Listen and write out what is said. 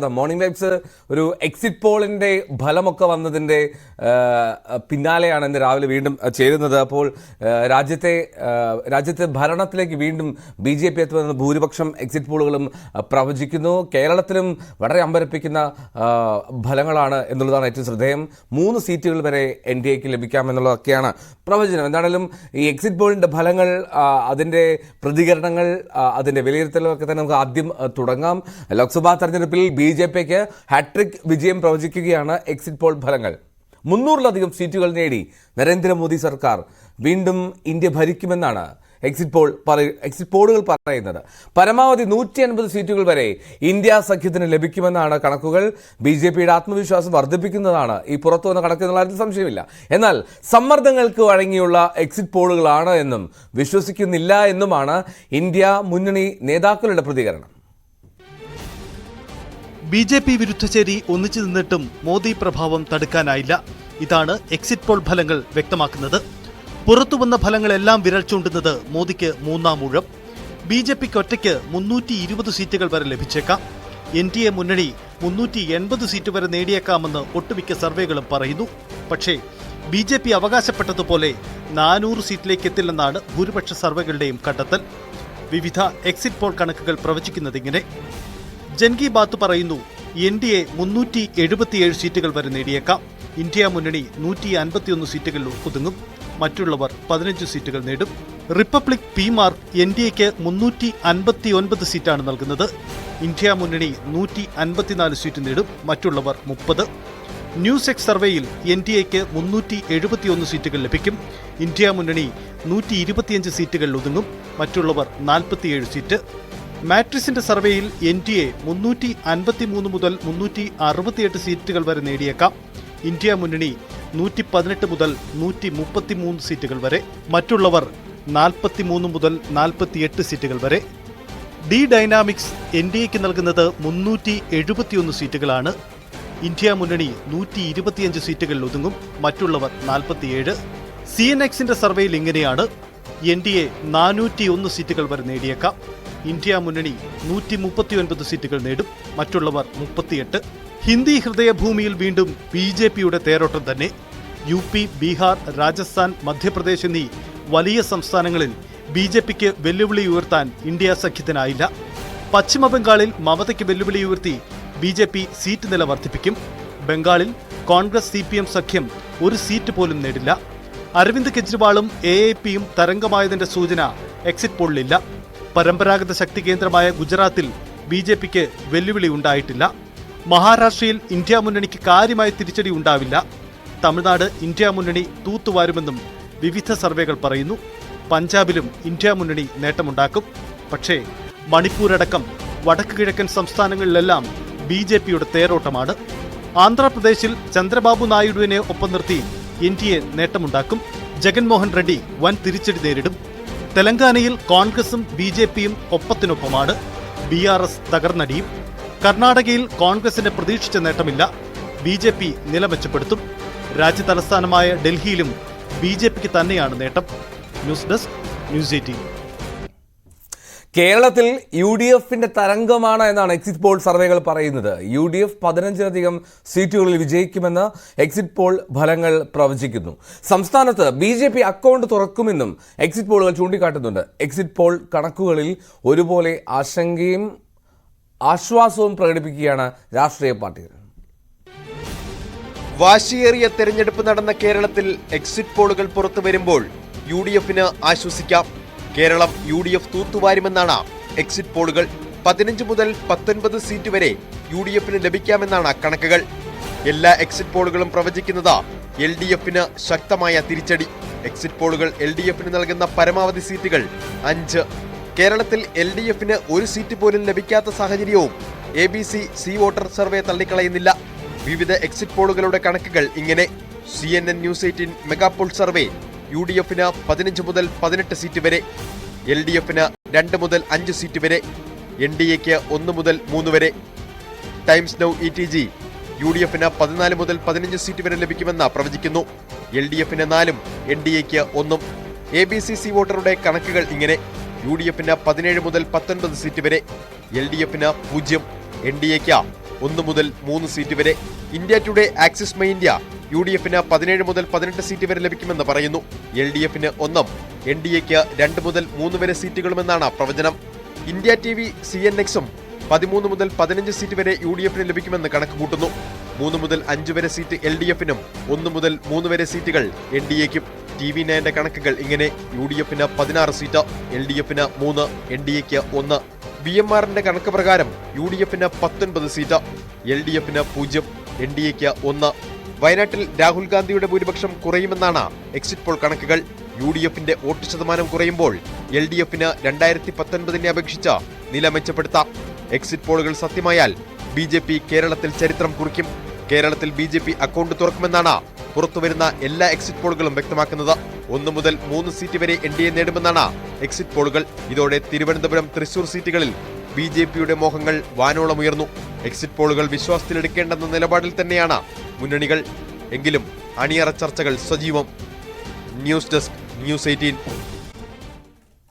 Morning vibes ഒരു exit പോളിന്റെ ഫലമൊക്കെ വന്നതിന്റെ പിന്നാലെയാണ് ഇന്ന് രാവിലെ വീണ്ടും ചേരുന്നത്. അപ്പോൾ രാജ്യത്തെ രാജ്യത്തെ ഭരണത്തിലേക്ക് വീണ്ടും ബി ജെ പി എത്തുമെന്ന് ഭൂരിപക്ഷം എക്സിറ്റ് പോളുകളും പ്രവചിക്കുന്നു. കേരളത്തിലും വളരെ അമ്പരപ്പിക്കുന്ന ഫലങ്ങളാണ് എന്നുള്ളതാണ് ഏറ്റവും ശ്രദ്ധേയം. മൂന്ന് സീറ്റുകൾ വരെ എൻ ഡി എക്ക് ലഭിക്കാമെന്നുള്ളതൊക്കെയാണ് പ്രവചനം. എന്താണെങ്കിലും ഈ എക്സിറ്റ് പോളിന്റെ ഫലങ്ങൾ അതിന്റെ പ്രതികരണങ്ങൾ അതിന്റെ വിലയിരുത്തലൊക്കെ തന്നെ നമുക്ക് ആദ്യം തുടങ്ങാം. ലോക്സഭാ തെരഞ്ഞെടുപ്പിൽ ബി ജെ പിക്ക് ഹാട്രിക് വിജയം പ്രവചിക്കുകയാണ് എക്സിറ്റ് പോൾ ഫലങ്ങൾ. മുന്നൂറിലധികം സീറ്റുകൾ നേടി നരേന്ദ്രമോദി സർക്കാർ വീണ്ടും ഇന്ത്യ ഭരിക്കുമെന്നാണ് എക്സിറ്റ് പോൾ എക്സിറ്റ് പോളുകൾ പറയുന്നത്. പരമാവധി നൂറ്റി അൻപത് സീറ്റുകൾ വരെ ഇന്ത്യ സഖ്യത്തിന് ലഭിക്കുമെന്നാണ് കണക്കുകൾ. ബി ജെ പിയുടെ ആത്മവിശ്വാസം വർദ്ധിപ്പിക്കുന്നതാണ് ഈ പുറത്തു വന്ന കണക്ക് എന്നുള്ള കാര്യത്തിൽ സംശയമില്ല. എന്നാൽ സമ്മർദ്ദങ്ങൾക്ക് വഴങ്ങിയുള്ള എക്സിറ്റ് പോളുകളാണ് എന്നും വിശ്വസിക്കുന്നില്ല എന്നുമാണ് ഇന്ത്യ മുന്നണി നേതാക്കളുടെ പ്രതികരണം. ബി ജെ പി വിരുദ്ധ ചേരി ഒന്നിച്ചു നിന്നിട്ടും മോദി പ്രഭാവം തടുക്കാനായില്ല. ഇതാണ് എക്സിറ്റ് പോൾ ഫലങ്ങൾ വ്യക്തമാക്കുന്നത്. പുറത്തുവന്ന ഫലങ്ങളെല്ലാം വിരൽ ചൂണ്ടുന്നത് മോദിക്ക് മൂന്നാം ഊഴം. ബി ജെ പിക്ക് ഒറ്റയ്ക്ക് മുന്നൂറ്റി ഇരുപത് സീറ്റുകൾ വരെ ലഭിച്ചേക്കാം. എൻ ഡി എ മുന്നണി മുന്നൂറ്റി എൺപത് സീറ്റ് വരെ നേടിയേക്കാമെന്ന് ഒട്ടുമിക്ക സർവേകളും പറയുന്നു. പക്ഷേ ബി ജെ പി അവകാശപ്പെട്ടതുപോലെ നാനൂറ് സീറ്റിലേക്ക് എത്തില്ലെന്നാണ് ഭൂരിപക്ഷ സർവേകളുടെയും കണ്ടെത്തൽ. വിവിധ എക്സിറ്റ് പോൾ കണക്കുകൾ പ്രവചിക്കുന്നതിങ്ങനെ കി ബാത്ത് പറയുന്നു എൻ ഡി എ മുന്നൂറ്റി എഴുപത്തിയേഴ് സീറ്റുകൾ വരെ നേടിയേക്കാം. ഇന്ത്യ മുന്നണി നൂറ്റി അൻപത്തിയൊന്ന് സീറ്റുകളിൽ ഒതുങ്ങും. മറ്റുള്ളവർ പതിനഞ്ച് സീറ്റുകൾ നേടും. Republic P Marq N D എക്ക് മുന്നൂറ്റി അൻപത്തി ഒൻപത് സീറ്റാണ് നൽകുന്നത്. ഇന്ത്യ മുന്നണി നൂറ്റി അൻപത്തിനാല് സീറ്റ് നേടും. മറ്റുള്ളവർ മുപ്പത്. ന്യൂസ് എക്സ് സർവേയിൽ എൻ ഡി എക്ക് മുന്നൂറ്റി എഴുപത്തിയൊന്ന് സീറ്റുകൾ ലഭിക്കും. ഇന്ത്യ മുന്നണി നൂറ്റി ഇരുപത്തിയഞ്ച് സീറ്റുകളിൽ ഒതുങ്ങും. മറ്റുള്ളവർ നാൽപ്പത്തിയേഴ് സീറ്റ്. മാട്രിസിന്റെ സർവേയിൽ എൻ ഡി എ മുന്നൂറ്റി അൻപത്തിമൂന്ന് മുതൽ മുന്നൂറ്റി അറുപത്തിയെട്ട് സീറ്റുകൾ വരെ നേടിയേക്കാം. ഇന്ത്യ മുന്നണി നൂറ്റി പതിനെട്ട് മുതൽ നൂറ്റി മുപ്പത്തിമൂന്ന് സീറ്റുകൾ വരെ. മറ്റുള്ളവർ നാൽപ്പത്തിമൂന്ന് മുതൽ നാൽപ്പത്തിയെട്ട് സീറ്റുകൾ വരെ. ഡി ഡൈനാമിക്സ് എൻ ഡി എക്ക് നൽകുന്നത് മുന്നൂറ്റി എഴുപത്തിയൊന്ന് സീറ്റുകളാണ്. ഇന്ത്യ മുന്നണി നൂറ്റി ഇരുപത്തിയഞ്ച് സീറ്റുകളിൽ ഒതുങ്ങും. മറ്റുള്ളവർ നാൽപ്പത്തിയേഴ്. സി എൻ എക്സിന്റെ സർവേയിൽ ഇങ്ങനെയാണ് എൻ ഡി എ നാനൂറ്റി ഒന്ന് സീറ്റുകൾ വരെ നേടിയേക്കാം. ഇന്ത്യ മുന്നണി നൂറ്റി മുപ്പത്തിയൊൻപത് സീറ്റുകൾ നേടും. മറ്റുള്ളവർ മുപ്പത്തിയെട്ട്. ഹിന്ദി ഹൃദയഭൂമിയിൽ വീണ്ടും ബി ജെ പിയുടെ തേരോട്ടം തന്നെ. യു പി ബീഹാർ രാജസ്ഥാൻ മധ്യപ്രദേശ് എന്നീ വലിയ സംസ്ഥാനങ്ങളിൽ ബി ജെ പിക്ക് വെല്ലുവിളി ഉയർത്താൻ ഇന്ത്യ സഖ്യത്തിനായില്ല. പശ്ചിമബംഗാളിൽ മമതയ്ക്ക് വെല്ലുവിളി ഉയർത്തി ബി ജെ പി സീറ്റ് നില വർദ്ധിപ്പിക്കും. ബംഗാളിൽ കോൺഗ്രസ് സി പി എം സഖ്യം ഒരു സീറ്റ് പോലും നേടില്ല. അരവിന്ദ് കെജ്രിവാളും എ എ പിയും തരംഗമായതിന്റെ സൂചന എക്സിറ്റ് പോളിലില്ല. പരമ്പരാഗത ശക്തി കേന്ദ്രമായ ഗുജറാത്തിൽ ബി ജെ പിക്ക് വെല്ലുവിളി ഉണ്ടായിട്ടില്ല. മഹാരാഷ്ട്രയിൽ ഇന്ത്യ മുന്നണിക്ക് കാര്യമായ തിരിച്ചടി ഉണ്ടാവില്ല. തമിഴ്നാട് ഇന്ത്യ മുന്നണി തൂത്തുവാരുമെന്നും വിവിധ സർവേകൾ പറയുന്നു. പഞ്ചാബിലും ഇന്ത്യ മുന്നണി നേട്ടമുണ്ടാക്കും. പക്ഷേ മണിപ്പൂരടക്കം വടക്ക് കിഴക്കൻ സംസ്ഥാനങ്ങളിലെല്ലാം ബി ജെ പിയുടെ തേരോട്ടമാണ്. ആന്ധ്രാപ്രദേശിൽ ചന്ദ്രബാബു നായിഡുവിനെ ഒപ്പം നിർത്തി എൻ ഡി എ നേട്ടമുണ്ടാക്കും. ജഗൻമോഹൻ റെഡ്ഡി വൻ തിരിച്ചടി നേരിടും. തെലങ്കാനയിൽ കോൺഗ്രസും ബി ജെ പിയും ഒപ്പത്തിനൊപ്പമാണ്. ബി ആർ എസ് തകർന്നടിയും. കർണാടകയിൽ കോൺഗ്രസിന് പ്രതീക്ഷിച്ച നേട്ടമില്ല. ബി ജെ പി നില മെച്ചപ്പെടുത്തും രാജ്യ തലസ്ഥാനമായ ഡൽഹിയിലും ബി ജെ പിക്ക് തന്നെയാണ് നേട്ടം. News desk news eighteen. കേരളത്തിൽ യു ഡി എഫിന്റെ തരംഗമാണ് എന്നാണ് എക്സിറ്റ് പോൾ സർവേകൾ പറയുന്നത്. യു ഡി എഫ് പതിനഞ്ചിലധികം സീറ്റുകളിൽ വിജയിക്കുമെന്ന് എക്സിറ്റ് പോൾ ഫലങ്ങൾ പ്രവചിക്കുന്നു. സംസ്ഥാനത്ത് ബി ജെ പി അക്കൗണ്ട് തുറക്കുമെന്നും എക്സിറ്റ് പോളുകൾ ചൂണ്ടിക്കാട്ടുന്നുണ്ട്. എക്സിറ്റ് പോൾ കണക്കുകളിൽ ഒരുപോലെ ആശങ്കയും ആശ്വാസവും പ്രകടിപ്പിക്കുകയാണ് രാഷ്ട്രീയ പാർട്ടികൾ. വാശിയേറിയ തെരഞ്ഞെടുപ്പ് നടന്ന കേരളത്തിൽ എക്സിറ്റ് പോളുകൾ പുറത്തു വരുമ്പോൾ യു ഡി എഫിന് ആശ്വസിക്കാം. കേരളം യു ഡി എഫ് തൂത്തുവാരുമെന്നാണ് എക്സിറ്റ് പോളുകൾ. പതിനഞ്ച് മുതൽ പത്തൊൻപത് സീറ്റ് വരെ യു ഡി എഫിന് ലഭിക്കാമെന്നാണ് കണക്കുകൾ. എല്ലാ എക്സിറ്റ് പോളുകളും പ്രവചിക്കുന്നത് എൽ ഡി എഫിന് ശക്തമായ തിരിച്ചടി. എക്സിറ്റ് പോളുകൾ എൽ ഡി എഫിന് നൽകുന്ന പരമാവധി സീറ്റുകൾ അഞ്ച്. കേരളത്തിൽ എൽ ഡി എഫിന് ഒരു സീറ്റ് പോലും ലഭിക്കാത്ത സാഹചര്യവും A B C C voter survey തള്ളിക്കളയുന്നില്ല. വിവിധ എക്സിറ്റ് പോളുകളുടെ കണക്കുകൾ ഇങ്ങനെ. C N N news eighteen mega poll survey U D എഫിന് പതിനഞ്ച് മുതൽ പതിനെട്ട് സീറ്റ് വരെ എൽ ഡി എഫിന് രണ്ട് മുതൽ അഞ്ച് സീറ്റ് വരെ എൻ ഡി എക്ക് ഒന്ന് മുതൽ മൂന്ന് വരെ. Times Now E T G U D എഫിന് പതിനാല് മുതൽ പതിനഞ്ച് സീറ്റ് വരെ ലഭിക്കുമെന്ന് പ്രവചിക്കുന്നു. എൽ ഡി എഫിന് നാലും എൻ ഡി എക്ക് ഒന്നും. എ ബി സി സി വോട്ടറുടെ കണക്കുകൾ ഇങ്ങനെ. യു ഡി എഫിന് പതിനേഴ് മുതൽ പത്തൊൻപത് സീറ്റ് വരെ എൽ ഡി എഫിന് പൂജ്യം എൻ ഡി എക്ക് ഒന്ന് മുതൽ മൂന്ന് സീറ്റ് വരെ. India Today Axis My India U D എഫിന് പതിനേഴ് മുതൽ പതിനെട്ട് സീറ്റ് വരെ ലഭിക്കുമെന്ന് പറയുന്നു. എൽ ഡി എഫിന് ഒന്നും എൻ ഡി എക്ക് രണ്ട് മുതൽ മൂന്ന് വരെ സീറ്റുകളുമെന്നാണ് പ്രവചനം. India T V C N എക്സും പതിമൂന്ന് മുതൽ പതിനഞ്ച് സീറ്റ് വരെ യു ഡി എഫിന് ലഭിക്കുമെന്ന് കണക്ക് കൂട്ടുന്നു മൂന്ന് മുതൽ അഞ്ച് വരെ സീറ്റ് എൽ ഡി എഫിനും ഒന്ന് മുതൽ മൂന്ന് വരെ സീറ്റുകൾ എൻ ഡി എക്കും ടി വി നയന്റെ കണക്കുകൾ ഇങ്ങനെ യു ഡി എഫിന് പതിനാറ് സീറ്റ് എൽ ഡി എഫിന് മൂന്ന് എൻ ഡി എക്ക് ഒന്ന്. ബി എം ആറിന്റെ കണക്ക് പ്രകാരം യു ഡി എഫിന് പത്തൊൻപത് സീറ്റ് എൽ ഡി എഫിന് പൂജ്യം എൻ ഡി എക്ക് ഒന്ന്. വയനാട്ടിൽ രാഹുൽ ഗാന്ധിയുടെ ഭൂരിപക്ഷം കുറയുമെന്നാണ് എക്സിറ്റ് പോൾ കണക്കുകൾ. യു ഡി എഫിന്റെ വോട്ട് ശതമാനം കുറയുമ്പോൾ എൽ ഡി എഫിന് രണ്ടായിരത്തി പത്തൊൻപതിനെ അപേക്ഷിച്ച് നില മെച്ചപ്പെടുത്താം. എക്സിറ്റ് പോളുകൾ സത്യമായാൽ ബി ജെ പി കേരളത്തിൽ ചരിത്രം കുറിക്കും. കേരളത്തിൽ ബി ജെ പി അക്കൗണ്ട് തുറക്കുമെന്നാണ് പുറത്തുവരുന്ന എല്ലാ എക്സിറ്റ് പോളുകളും വ്യക്തമാക്കുന്നത്. ഒന്ന് മുതൽ മൂന്ന് സീറ്റ് വരെ എൻ ഡി എ നേടുമെന്നാണ് എക്സിറ്റ് പോളുകൾ. ഇതോടെ തിരുവനന്തപുരം തൃശൂർ സീറ്റുകളിൽ ബി ജെ പിയുടെ മോഹങ്ങൾ വാനോളമുയർന്നു എക്സിറ്റ് പോളുകൾ വിശ്വാസത്തിലെടുക്കേണ്ടെന്ന നിലപാടിൽ തന്നെയാണ് മുന്നണികൾ എങ്കിലും അണിയറ ചർച്ചകൾ സജീവം. News desk news eighteen.